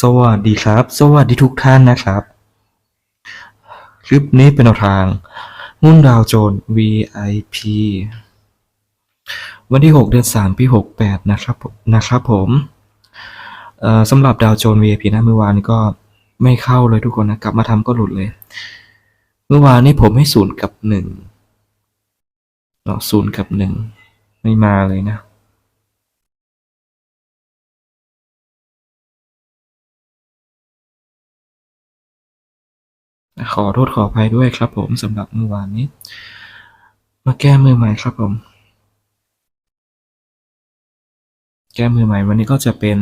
สวัสดีครับ สวัสดีทุกท่านนะครับ คลิปนี้เป็นแนวทางหุ้นดาวโจน VIP วันที่ 6 เดือน3ปี68 นะครับนะครับผมสำหรับดาวโจน VIP นะเมื่อวานนี้ก็ไม่เข้าเลยทุกคนนะ กลับมาทำก็หลุดเลย เมื่อวานนี้ผมให้ศูนย์กับหนึ่งเนาะศูนย์กับหนึ่งไม่มาเลยนะ ขอโทษขออภัยด้วยครับผมสำหรับเมื่อวานนี้ มาแก้มือใหม่ครับผม แก้มือใหม่วันนี้ก็จะเป็น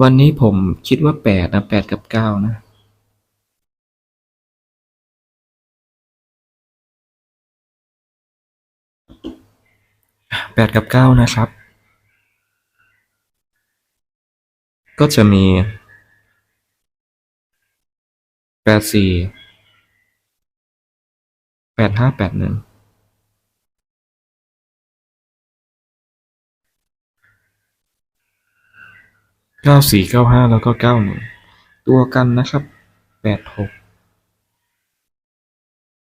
วันนี้ผมคิดว่าแปดนะแปดกับเก้านะแปดกับเก้านะครับ ก็จะมี แปดสี่แปดห้าแปดหนึ่งเก้าสี่เก้าห้าแล้วก็เก้าหนึ่งตัวกันนะครับแปดหก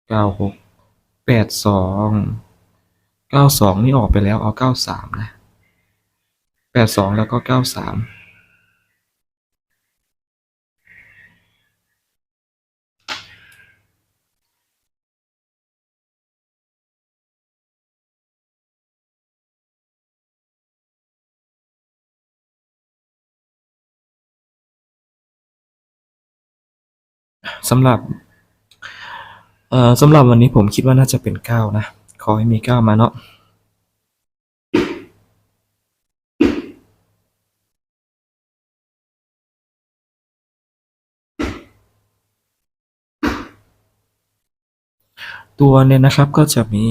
เก้าหกแปดสองเก้าสองนี่ออกไปแล้วเอาเก้าสามนะแปดสองแล้วก็เก้าสาม สำหรับเอ่อสำหรับวันนี้ผมคิดว่าน่าจะเป็นเก้านะ ขอให้มีเก้ามาเนาะตัวเนี่ยนะครับก็จะมี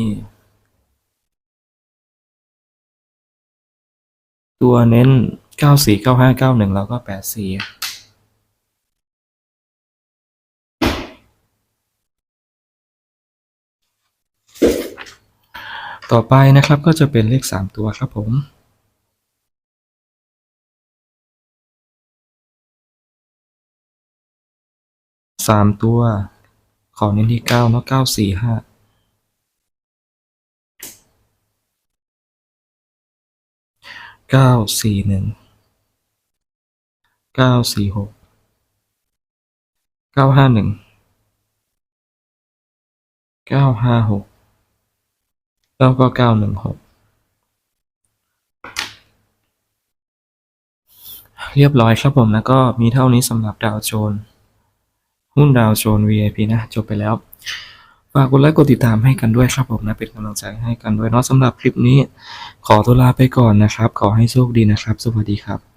ตัวเน้น 94 95 91 แล้วก็ 84 ต่อไปนะครับก็จะเป็นเลขสามตัวครับผมสามตัว ขอเน้นที่เก้าเนาะเก้าสี่ห้าเก้าสี่หนึ่งเก้าสี่หกเก้าห้าหนึ่งเก้าห้าหก แล้วก็เก้าหนึ่งหกเรียบร้อยครับผมแล้วก็มีเท่านี้สำหรับดาวโจนหุ้นดาวโจน VIP นะ จบไปแล้ว ฝากกดไลค์กดติดตามให้กันด้วยครับผมนะ เป็นกำลังใจให้กันด้วยเนาะสำหรับคลิปนี้ ขอตัวลาไปก่อนนะครับ ขอให้โชคดีนะครับ สวัสดีครับ